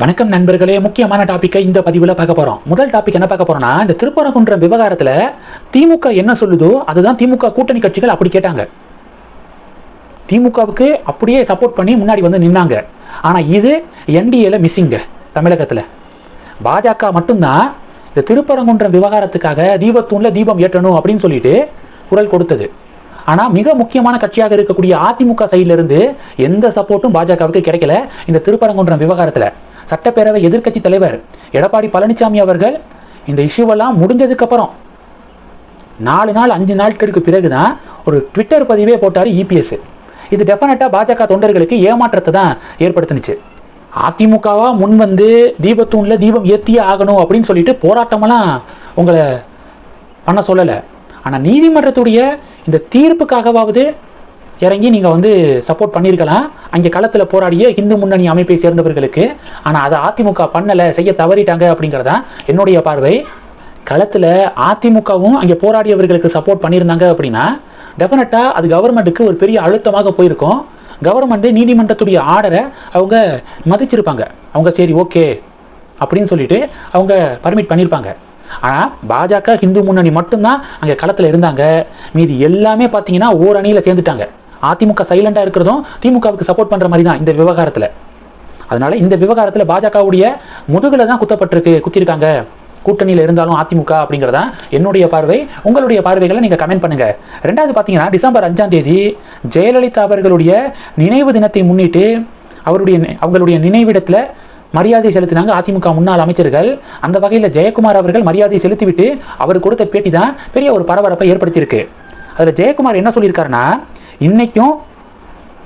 வணக்கம் நண்பர்களே முக்கியமான டாப்பிக்கை இந்த பதிவில் பார்க்க போகிறோம் முதல் டாபிக் என்ன பார்க்க போறோம்னா இந்த திருப்பரங்குன்றம் விவகாரத்தில் திமுக என்ன சொல்லுதோ அதுதான் திமுக கூட்டணி கட்சிகள் அப்படி கேட்டாங்க. திமுகவுக்கு அப்படியே சப்போர்ட் பண்ணி முன்னாடி வந்து நின்னாங்க. ஆனால் இது என்டிஏல மிஸ்ஸிங்க தமிழகத்தில். பாஜக மட்டும்தான் இந்த திருப்பரங்குன்றம் விவகாரத்துக்காக தீபத்தூண்ல தீபம் ஏற்றணும் அப்படின்னு சொல்லிட்டு குரல் கொடுத்தது. ஆனால் மிக முக்கியமான கட்சியாக இருக்கக்கூடிய அதிமுக சைடுல இருந்து எந்த சப்போர்ட்டும் பாஜகவுக்கு கிடைக்கல இந்த திருப்பரங்குன்றம் விவகாரத்தில். சட்டப்பேரவை எதிர்க்கட்சி தலைவர் எடப்பாடி பழனிசாமி அவர்கள் இந்த இஷ்யூவெல்லாம் முடிஞ்சதுக்கப்புறம் நாலு நாள் அஞ்சு நாட்களுக்கு பிறகு தான் ஒரு ட்விட்டர் பதிவே போட்டார் இபிஎஸ் இது டெஃபினட்டாக பாஜக தொண்டர்களுக்கு ஏமாற்றத்தை தான் ஏற்படுத்துனுச்சு. அதிமுகவா முன் வந்து தீபத்தூணில் தீபம் ஏற்றியே ஆகணும் அப்படின்னு சொல்லிட்டு போராட்டமெல்லாம் உங்களை பண்ண சொல்லலை. ஆனால் நீதிமன்றத்துடைய இந்த தீர்ப்புக்காகவாவது இறங்கி நீங்கள் வந்து சப்போர்ட் பண்ணியிருக்கலாம் அங்கே களத்தில் போராடிய இந்து முன்னணி அமைப்பை சேர்ந்தவர்களுக்கு. ஆனால் அதை அதிமுக பண்ணலை செய்ய தவறிட்டாங்க அப்படிங்கிறதான் என்னுடைய பார்வை. களத்தில் அதிமுகவும் அங்கே போராடியவர்களுக்கு சப்போர்ட் பண்ணியிருந்தாங்க அப்படின்னா டெஃபினட்டாக அது கவர்மெண்ட்டுக்கு ஒரு பெரிய அழுத்தமாக போயிருக்கும். கவர்மெண்ட்டு நீதிமன்றத்துடைய ஆர்டரை அவங்க மதிச்சிருப்பாங்க. அவங்க சரி ஓகே அப்படின்னு சொல்லிட்டு அவங்க பர்மிட் பண்ணியிருப்பாங்க ஆனால் பாஜக ஹிந்து முன்னணி மட்டும்தான் அங்கே களத்தில் இருந்தாங்க. மீதி எல்லாமே பார்த்தீங்கன்னா ஓரணியில் சேர்ந்துட்டாங்க. அதிமுக சைலண்டாக இருக்கிறதும் திமுகவுக்கு சப்போர்ட் பண்ணுற மாதிரி தான் இந்த விவகாரத்தில். அதனால் இந்த விவகாரத்தில் பாஜகவுடைய முதுகில் தான் குத்தப்பட்டிருக்கு குத்திருக்காங்க. கூட்டணியில் இருந்தாலும் அதிமுக அப்படிங்கிறதா என்னுடைய பார்வை. உங்களுடைய பார்வைகளை நீங்கள் கமெண்ட் பண்ணுங்கள் ரெண்டாவது பார்த்தீங்கன்னா டிசம்பர் அஞ்சாம் தேதி ஜெயலலிதா அவர்களுடைய நினைவு தினத்தை முன்னிட்டு அவருடைய நி- அவங்களுடைய நினைவிடத்தில் மரியாதை செலுத்தினாங்க அதிமுக முன்னாள் அமைச்சர்கள். அந்த வகையில் ஜெயக்குமார் அவர்கள் மரியாதை செலுத்திவிட்டு அவர் கொடுத்த பேட்டி தான் பெரிய ஒரு பரபரப்பை ஏற்படுத்தியிருக்கு. அதில் ஜெயக்குமார் என்ன சொல்லியிருக்காருன்னா இன்றைக்கும்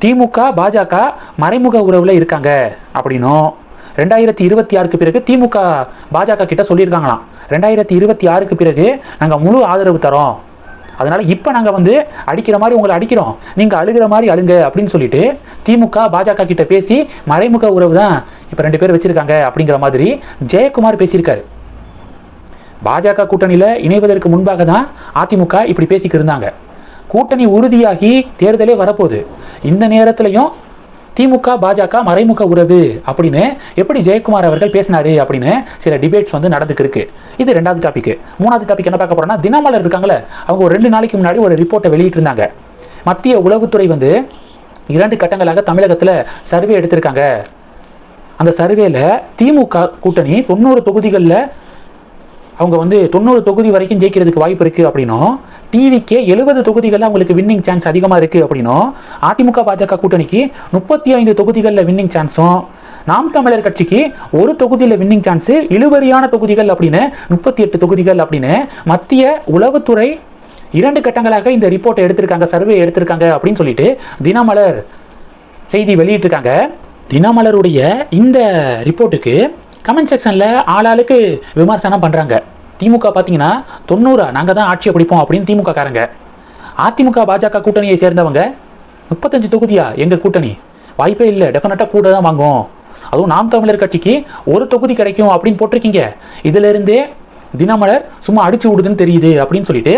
திமுக பாஜக மறைமுக உறவில் இருக்காங்க அப்படின்னும். ரெண்டாயிரத்தி இருபத்தி ஆறுக்கு பிறகு திமுக பாஜக கிட்ட சொல்லியிருக்காங்களாம். ரெண்டாயிரத்தி இருபத்தி ஆறுக்கு பிறகு நாங்கள் முழு ஆதரவு தரோம். அதனால் இப்போ நாங்கள் வந்து அடிக்கிற மாதிரி உங்களை அடிக்கிறோம். நீங்கள் அழுகிற மாதிரி அழுங்க அப்படின்னு சொல்லிட்டு திமுக பாஜக கிட்ட பேசி மறைமுக உறவு தான் இப்போ ரெண்டு பேர் வச்சுருக்காங்க அப்படிங்கிற மாதிரி ஜெயக்குமார் பேசியிருக்காரு. பாஜக கூட்டணியில் இணைவதற்கு முன்பாக தான் அதிமுக இப்படி பேசிக்கிட்டு இருந்தாங்க. கூட்டணி உறுதியாகி தேர்தலே வரப்போகுது. இந்த நேரத்திலையும் திமுக பாஜக மறைமுக உறவு அப்படின்னு எப்படி ஜெயக்குமார் அவர்கள் பேசினாரு அப்படின்னு சில டிபேட்ஸ் வந்து நடந்துக்கிருக்கு. இது ரெண்டாவது டாபிக் மூணாவது டாபிக் என்ன பார்க்க போறோம்னா தினமலர் இருக்காங்களே அவங்க ஒரு ரெண்டு நாளைக்கு முன்னாடி ஒரு ரிப்போர்ட்டை வெளியிட்டிருந்தாங்க. மத்திய உளவுத்துறை வந்து இரண்டு கட்டங்களாக தமிழகத்தில் சர்வே எடுத்திருக்காங்க. அந்த சர்வேல திமுக கூட்டணி தொண்ணூறு தொகுதிகளில் அவங்க வந்து தொண்ணூறு தொகுதி வரைக்கும் ஜெயிக்கிறதுக்கு வாய்ப்பு இருக்குது அப்படின்னும் டிவிக்கே எழுபது தொகுதிகளில் அவங்களுக்கு வின்னிங் சான்ஸ் அதிகமாக இருக்குது அப்படின்னும் அதிமுக பாஜக கூட்டணிக்கு முப்பத்தி ஐந்து தொகுதிகளில் வின்னிங் சான்ஸும் நாம் தமிழர் கட்சிக்கு ஒரு தொகுதியில் வின்னிங் சான்ஸு இழுவரியான தொகுதிகள் அப்படின்னு முப்பத்தி எட்டு தொகுதிகள் அப்படின்னு மத்திய உளவுத்துறை இரண்டு கட்டங்களாக இந்த ரிப்போர்ட்டை எடுத்திருக்காங்க சர்வே எடுத்திருக்காங்க அப்படின்னு சொல்லிட்டு தினமலர் செய்தி வெளியிட்டிருக்காங்க. தினமலருடைய இந்த ரிப்போர்ட்டுக்கு கமெண்ட் செக்ஷனில் ஆளாளுக்கு விமர்சனம் பண்ணுறாங்க திமுக பார்த்தீங்கன்னா தொண்ணூறா நாங்கள் தான் ஆட்சியை பிடிப்போம் அப்படின்னு திமுக காரங்க அதிமுக பாஜக கூட்டணியை சேர்ந்தவங்க முப்பத்தஞ்சு தொகுதியா எங்கள் கூட்டணி? வாய்ப்பே இல்லை டெஃபினட்டாக கூட தான் வாங்குவோம். அதுவும் நாம் தமிழர் கட்சிக்கு ஒரு தொகுதி கிடைக்கும் அப்படின்னு போட்டிருக்கீங்க. இதிலிருந்தே தினமலர் சும்மா அடிச்சு விடுதுன்னு தெரியுது அப்படின்னு சொல்லிட்டு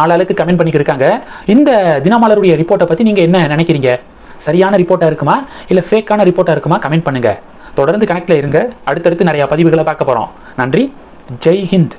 ஆளாளுக்கு கமெண்ட் பண்ணிக்கிருக்காங்க. இந்த தினமலருடைய ரிப்போர்ட்டை பற்றி நீங்கள் என்ன நினைக்கிறீங்க? சரியான ரிப்போர்ட்டாக இருக்குமா? இல்லை ஃபேக்கான ரிப்போர்ட்டாக இருக்குமா? கமெண்ட் பண்ணுங்கள் தொடர்ந்து கனெக்டில் இருங்க. அடுத்தடுத்து நிறையா பதிவுகளை பார்க்க போகிறோம் நன்றி. ஜெய் ஹிந்த்